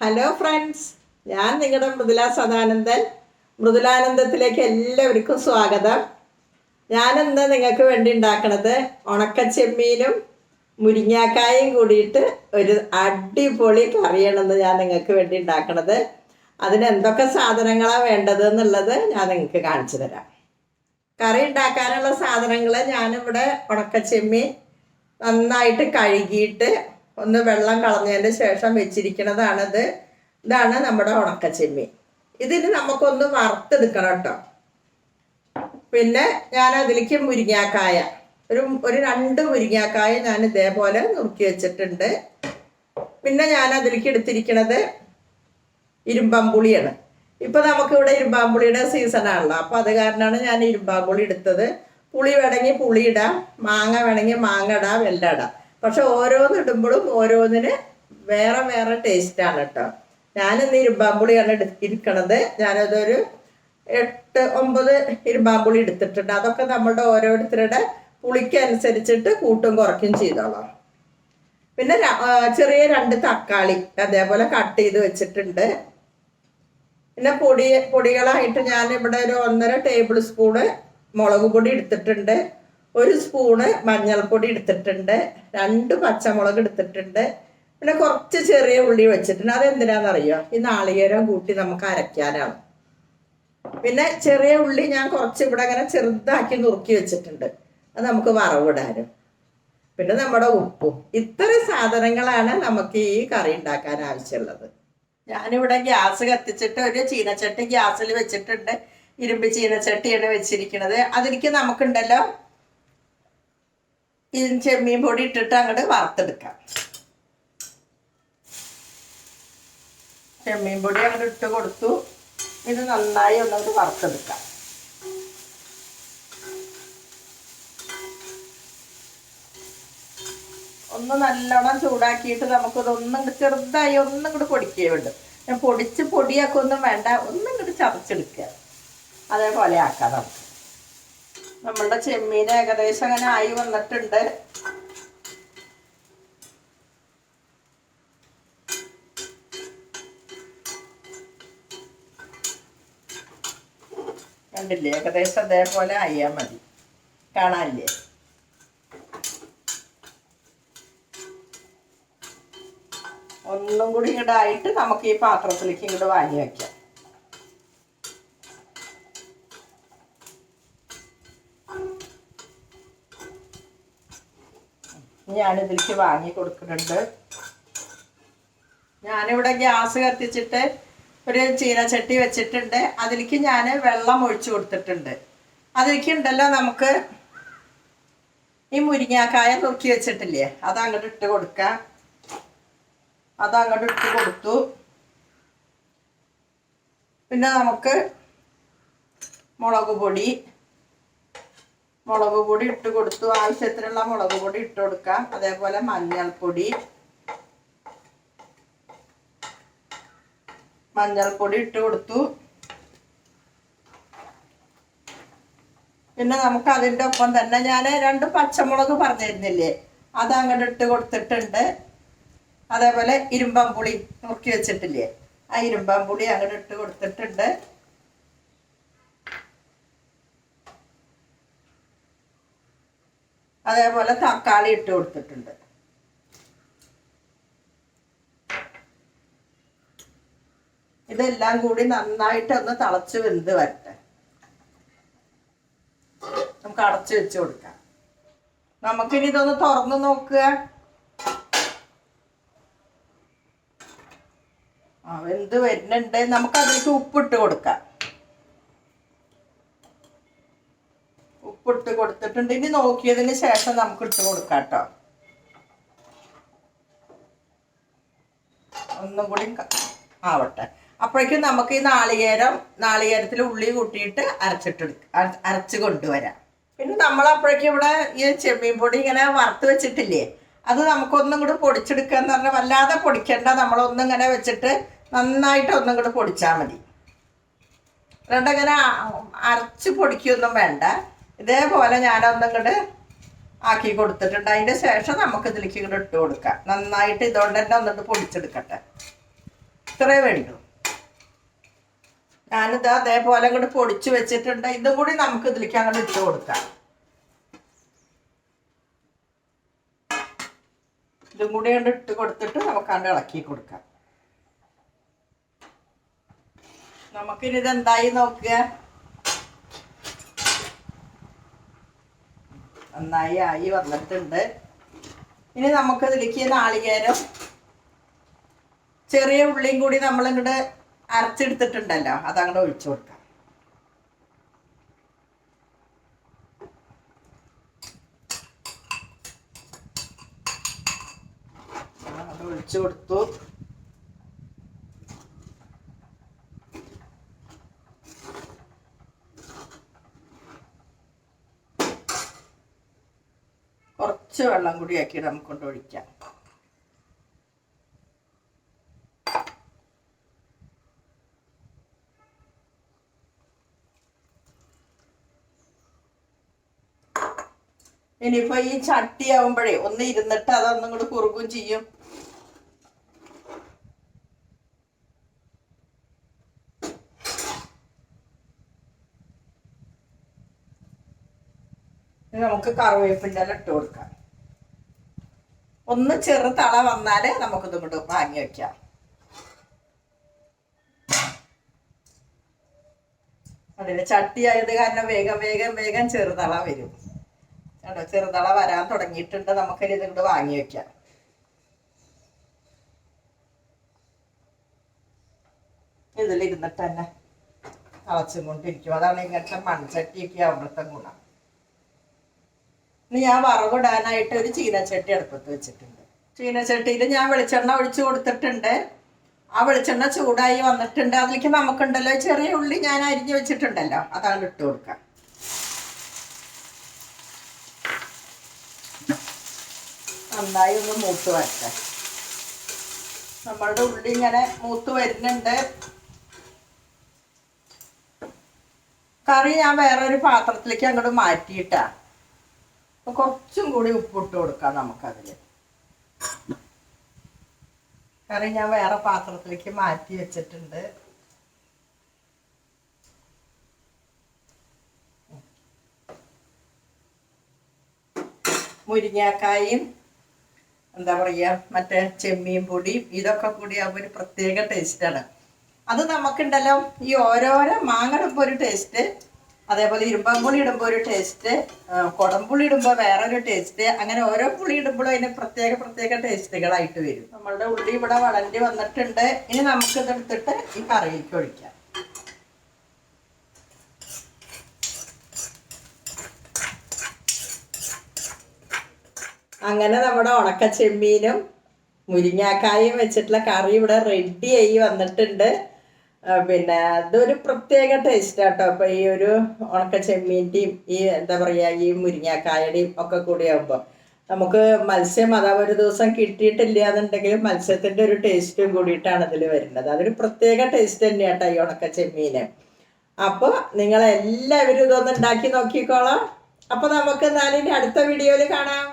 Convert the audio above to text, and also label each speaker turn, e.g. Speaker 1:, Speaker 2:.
Speaker 1: Hello friends ഞാൻ നിങ്ങളുടെ മൃദുല സദാനന്ദൻ. മൃദുലാനന്ദത്തിലേക്ക് എല്ലാവർക്കും സ്വാഗതം. ഞാനിന്ന് നിങ്ങൾക്ക് വേണ്ടി ഉണ്ടാക്കണത് ഉണക്കച്ചെമ്മീനും മുരിങ്ങാക്കായും കൂടിയിട്ട് ഒരു അടിപൊളി കറിയാണെന്ന് ഞാൻ നിങ്ങൾക്ക് വേണ്ടി ഉണ്ടാക്കണത്. അതിന് എന്തൊക്കെ സാധനങ്ങളാണ് വേണ്ടത് എന്നുള്ളത് ഞാൻ നിങ്ങൾക്ക് കാണിച്ചു തരാം. കറി ഉണ്ടാക്കാനുള്ള സാധനങ്ങൾ ഞാനിവിടെ ഉണക്കച്ചെമ്മീൻ നന്നായിട്ട് കഴുകിയിട്ട് ഒന്ന് വെള്ളം കളഞ്ഞതിന് ശേഷം വെച്ചിരിക്കുന്നതാണിത്. ഇതാണ് നമ്മുടെ ഉണക്കച്ചെമ്മീൻ. ഇതിന് നമുക്കൊന്ന് വറുത്തെടുക്കണം കേട്ടോ. പിന്നെ ഞാൻ അതിലേക്ക് മുരിങ്ങാക്കായ. ഒരു ഒരു രണ്ട് മുരിങ്ങാക്കായ ഞാൻ ഇതേപോലെ നുറുക്കി വെച്ചിട്ടുണ്ട്. പിന്നെ ഞാൻ അതിലേക്ക് എടുത്തിരിക്കണത് ഇരുമ്പാമ്പുളിയാണ്. ഇപ്പൊ നമുക്കിവിടെ ഇരുമ്പാമ്പുളിയുടെ സീസൺ ആണല്ലോ. അപ്പൊ അത് കാരണമാണ് ഞാൻ ഇരുമ്പാമ്പുളി എടുത്തത്. പുളി വേണമെങ്കിൽ പുളി ഇടാം മാങ്ങ വേണമെങ്കിൽ മാങ്ങ ഇടാം എല്ലാം ഇടാം. പക്ഷെ ഓരോന്ന് ഇടുമ്പോഴും ഓരോന്നിന് വേറെ വേറെ ടേസ്റ്റ് ആണ് കേട്ടോ ഞാനിന്ന് ഇരുമ്പാമ്പുളിയാണ് ഇരിക്കണത്. ഞാനതൊരു എട്ട് ഒമ്പത് ഇരുമ്പാമ്പുളി എടുത്തിട്ടുണ്ട്. അതൊക്കെ നമ്മളുടെ ഓരോരുത്തരുടെ പുളിക്കനുസരിച്ചിട്ട് കൂട്ടും കുറയ്ക്കും ചെയ്തോളാം. പിന്നെ ചെറിയ രണ്ട് തക്കാളി അതേപോലെ കട്ട് ചെയ്ത് വെച്ചിട്ടുണ്ട്. പിന്നെ പൊടി പൊടികളായിട്ട് ഞാൻ ഇവിടെ ഒരു ഒന്നര ടേബിൾ സ്പൂണ് മുളക് പൊടി എടുത്തിട്ടുണ്ട്. ഒരു സ്പൂണ് മഞ്ഞൾപ്പൊടി എടുത്തിട്ടുണ്ട് രണ്ട് പച്ചമുളക് എടുത്തിട്ടുണ്ട് പിന്നെ കുറച്ച് ചെറിയ ഉള്ളി വെച്ചിട്ടുണ്ട്. അതെന്തിനാണെന്നറിയോ ഈ നാളികേരം കൂട്ടി നമുക്ക് അരയ്ക്കാനാണ്. പിന്നെ ചെറിയ ഉള്ളി ഞാൻ കുറച്ച് ഇവിടെ അങ്ങനെ ചെറുതാക്കി നുറുക്കി വെച്ചിട്ടുണ്ട്. അത് നമുക്ക് വറവിടാനും. പിന്നെ നമ്മുടെ ഉപ്പും. ഇത്ര സാധനങ്ങളാണ് നമുക്ക് ഈ കറി ഉണ്ടാക്കാൻ ആവശ്യമുള്ളത്. ഞാനിവിടെ ഗ്യാസ് കത്തിച്ചിട്ട് ഒരു ചീനച്ചട്ടി ഗ്യാസിൽ വെച്ചിട്ടുണ്ട്. ഇരുമ്പ് ചീനച്ചട്ടിയാണ് വെച്ചിരിക്കുന്നത്. അതിലേക്ക് നമുക്കുണ്ടല്ലോ? ഈ ചെമ്മീൻ പൊടി ഇട്ടിട്ട് അങ്ങോട്ട് വറുത്തെടുക്കാം. ചെമ്മീൻ പൊടി അങ്ങോട്ട് ഇട്ട് കൊടുത്തു. ഇത് നന്നായി ഒന്നങ്ങോട്ട് വറുത്തെടുക്കാം. ഒന്ന് നല്ലോണം ചൂടാക്കിയിട്ട് നമുക്കിതൊന്നും ചെറുതായി ഒന്നും കൂടി പൊടിക്കേ വേണ്ട ഞാൻ പൊടിച്ച് പൊടിയാക്കൊന്നും വേണ്ട. ഒന്നും കൂടി ചതച്ചെടുക്കുക. അതേപോലെ ആക്കാം നമുക്ക്. നമ്മളുടെ ചെമ്മീൻ ഏകദേശം അങ്ങനെ ആയി വന്നിട്ടുണ്ട്. കണ്ടില്ലേ? ഏകദേശം അതേപോലെ ആയാൽ മതി. കാണാനില്ലേ? ഒന്നും കൂടി ഇങ്ങോട്ട് ആയിട്ട് നമുക്ക് ഈ പാത്രത്തിലേക്ക് ഇങ്ങോട്ട് വാങ്ങി വെക്കാം. ഞാനിതിലേക്ക് വാങ്ങി കൊടുക്കുന്നുണ്ട്. ഞാനിവിടെ ഗ്യാസ് കത്തിച്ചിട്ട് ഒരു ചീനച്ചട്ടി വെച്ചിട്ടുണ്ട്. അതിലേക്ക് ഞാൻ വെള്ളം ഒഴിച്ചു കൊടുത്തിട്ടുണ്ട്. അതിലേക്ക് ഉണ്ടല്ലോ നമുക്ക് ഈ മുരിങ്ങാക്കായ നുറുക്കി വെച്ചിട്ടില്ലേ? അത് അങ്ങോട്ട് ഇട്ട് കൊടുക്കാം. അത് അങ്ങോട്ട് ഇട്ട് കൊടുത്തു. പിന്നെ നമുക്ക് മുളക് പൊടി മുളക് പൊടി ഇട്ട് കൊടുത്തു. ആവശ്യത്തിനുള്ള മുളക് പൊടി ഇട്ട് കൊടുക്കാം. അതേപോലെ മഞ്ഞൾപ്പൊടി. മഞ്ഞൾപ്പൊടി ഇട്ട് കൊടുത്തു. പിന്നെ നമുക്ക് അതിന്റെ ഒപ്പം തന്നെ ഞാൻ രണ്ട് പച്ചമുളക് പറഞ്ഞിരുന്നില്ലേ? അത് അങ്ങോട്ട് ഇട്ട് കൊടുത്തിട്ടുണ്ട്. അതേപോലെ ഇരുമ്പമ്പുളി നുറുക്കി വെച്ചിട്ടില്ലേ? ആ ഇരുമ്പമ്പുളി അങ്ങോട്ട് ഇട്ട് കൊടുത്തിട്ടുണ്ട്. അതേപോലെ തക്കാളി ഇട്ട് കൊടുത്തിട്ടുണ്ട്. ഇതെല്ലാം കൂടി നന്നായിട്ട് ഒന്ന് തിളച്ച് വെന്ത് വരട്ടെ. നമുക്ക് അടച്ചു വെച്ച് കൊടുക്കാം. നമുക്കിനി ഇതൊന്ന് തുറന്ന് നോക്കുക. ആ വെന്ത് വരുന്നുണ്ട്. നമുക്ക് അതിലേക്ക് ഉപ്പിട്ട് കൊടുക്കാം. ഉപ്പിട്ട് കൊടുത്തിട്ടുണ്ട്. ഇനി നോക്കിയതിന് ശേഷം നമുക്ക് ഇട്ട് കൊടുക്കാം കേട്ടോ ഒന്നും കൂടി ആവട്ടെ. അപ്പോഴേക്കും നമുക്ക് ഈ നാളികേരം നാളികേരത്തിൽ ഉള്ളി കൂട്ടിയിട്ട് അരച്ചിട്ടെടുക്ക അര- അരച്ച് കൊണ്ടുവരാം. പിന്നെ നമ്മൾ അപ്പോഴേക്കും ഇവിടെ ഈ ചെമ്മീൻ പൊടി ഇങ്ങനെ വറുത്ത് വെച്ചിട്ടില്ലേ അത് നമുക്കൊന്നും കൂടി പൊടിച്ചെടുക്കുക എന്ന് പറഞ്ഞാൽ വല്ലാതെ പൊടിക്കണ്ട. നമ്മളൊന്നും ഇങ്ങനെ വെച്ചിട്ട് നന്നായിട്ട് ഒന്നും കൂടി പൊടിച്ചാൽ മതി. രണ്ടങ്ങനെ അരച്ച് പൊടിക്കൊന്നും വേണ്ട. ഇതേപോലെ ഞാൻ കൂടെ ആക്കി കൊടുത്തിട്ടുണ്ട്. അതിന്റെ ശേഷം നമുക്ക് ഇതിലേക്ക് ഇങ്ങോട്ട് ഇട്ട് കൊടുക്കാം. നന്നായിട്ട് ഇതുകൊണ്ട് തന്നെ ഒന്നിട്ട് പൊടിച്ചെടുക്കട്ടെ. ഇത്രേ വേണ്ടു. ഞാനിത് അതേപോലെ അങ്ങോട്ട് പൊടിച്ച് വെച്ചിട്ടുണ്ട്. ഇതും കൂടി നമുക്ക് ഇതിലേക്ക് അങ്ങോട്ട് ഇട്ട് കൊടുക്കാം. ഇതും കൂടി അങ്ങോട്ട് ഇട്ട് കൊടുത്തിട്ട് നമുക്ക് അങ്ങോട്ട് ഇളക്കി കൊടുക്കാം. നമുക്കിനി ഇത് എന്തായി നോക്കുക? നന്നായി ആയി വന്നിട്ടുണ്ട്. ഇനി നമുക്ക് ഇതിലേക്ക് നാളികേരം ചെറിയ ഉള്ളിയും കൂടി നമ്മൾ ഇങ്ങോട്ട് അരച്ചെടുത്തിട്ടുണ്ടല്ലോ അതങ്ങോട്ട് ഒഴിച്ചു കൊടുക്കാം. അത് ഒഴിച്ചു കൊടുത്തു. വെള്ളം കൂടി ആക്കിയിട്ട് നമുക്ക് കൊണ്ട് ഒഴിക്കാം. ഇനിയിപ്പോ ഈ ചട്ടി ആവുമ്പോഴേ ഒന്ന് ഇരുന്നിട്ട് അതൊന്നും കൂടി കുറുകും ചെയ്യും. നമുക്ക് കറിവേപ്പിന്റെ ഇട്ട് കൊടുക്കാം. ഒന്ന് ചെറു തള വന്നാൽ നമുക്കിത് ഇങ്ങോട്ട് വാങ്ങി വെക്കാം. അതിന് ചട്ടി ആയത് കാരണം വേഗം വേഗം വേഗം ചെറുതള വരും. കണ്ടോ? ചെറുതള വരാൻ തുടങ്ങിയിട്ടുണ്ട്. നമുക്കിനി ഇത് ഇങ്ങോട്ട് വാങ്ങി വെക്കാം. ഇതിലിരുന്നിട്ട് തന്നെ തിളച്ചും കൊണ്ടിരിക്കും. അതാണ് ഇങ്ങനത്തെ മൺചട്ടിയൊക്കെ ആവുമ്പോഴത്തെ ഗുണം. ഇനി ഞാൻ വറവിടാനായിട്ട് ഒരു ചീനച്ചട്ടി അടുപ്പത്ത് വെച്ചിട്ടുണ്ട്. ചീനച്ചട്ടിയിൽ ഞാൻ വെളിച്ചെണ്ണ ഒഴിച്ചു കൊടുത്തിട്ടുണ്ട്. ആ വെളിച്ചെണ്ണ ചൂടായി വന്നിട്ടുണ്ട്. അതിലേക്ക് നമുക്കുണ്ടല്ലോ ചെറിയ ഉള്ളി ഞാൻ അരിഞ്ഞു വെച്ചിട്ടുണ്ടല്ലോ. അതാണ് ഇട്ട് കൊടുക്കാം നന്നായി ഒന്ന് മൂത്ത് വരട്ടെ. നമ്മളുടെ ഉള്ളി ഇങ്ങനെ മൂത്ത് വരുന്നുണ്ട്. കറി ഞാൻ വേറൊരു പാത്രത്തിലേക്ക് അങ്ങോട്ട് മാറ്റിയിട്ടാ. അപ്പൊ കുറച്ചും കൂടി ഉപ്പിട്ട് കൊടുക്കാം നമുക്കതിൽ കറി ഞാൻ വേറെ പാത്രത്തിലേക്ക് മാറ്റി വെച്ചിട്ടുണ്ട്. മുരിങ്ങാക്കായും എന്താ പറയുക മറ്റേ ചെമ്മീൻ പൊടി ഇതൊക്കെ കൂടി ആകുമ്പോൾ ഒരു പ്രത്യേക ടേസ്റ്റാണ് അത് നമുക്കുണ്ടല്ലോ ഈ ഓരോരോ മാങ്ങ ഇടുമ്പോൾ ഒരു ടേസ്റ്റ് അതേപോലെ ഇരുമ്പമ്പുളി ഇടുമ്പോൾ ഒരു ടേസ്റ്റ് കുടംപുളി ഇടുമ്പോൾ വേറൊരു ടേസ്റ്റ് അങ്ങനെ ഓരോ പുളി ഇടുമ്പോഴും അതിന് പ്രത്യേക പ്രത്യേക ടേസ്റ്റുകളായിട്ട് വരും. നമ്മളുടെ ഉള്ളി ഇവിടെ വളണ്ടി വന്നിട്ടുണ്ട്. ഇനി നമുക്കിതെടുത്തിട്ട് ഈ കറിയിലേക്ക് ഒഴിക്കാം. അങ്ങനെ നമ്മുടെ ഉണക്ക ചെമ്മീനും മുരിങ്ങാക്കായും വെച്ചിട്ടുള്ള കറി ഇവിടെ റെഡിയായി വന്നിട്ടുണ്ട്. പിന്നെ അതൊരു പ്രത്യേക ടേസ്റ്റ് ആട്ടോ. അപ്പൊ ഈ ഒരു ഉണക്ക ചെമ്മീന്റെയും ഈ എന്താ പറയാ ഈ മുരിങ്ങാക്കായുടെയും ഒക്കെ കൂടി ആകുമ്പോൾ നമുക്ക് മത്സ്യം അതാ ഒരു ദിവസം കിട്ടിയിട്ടില്ല എന്നുണ്ടെങ്കിൽ മത്സ്യത്തിന്റെ ഒരു ടേസ്റ്റും കൂടിയിട്ടാണ് ഇതിൽ വരുന്നത്. അതൊരു പ്രത്യേക ടേസ്റ്റ് തന്നെയാട്ടോ ഈ ഉണക്ക ചെമ്മീന് അപ്പോൾ നിങ്ങൾ എല്ലാവരും ഉണ്ടാക്കി നോക്കിക്കോളാം. അപ്പോൾ നമുക്ക് എന്നാലിനി അടുത്ത വീഡിയോയിൽ കാണാം.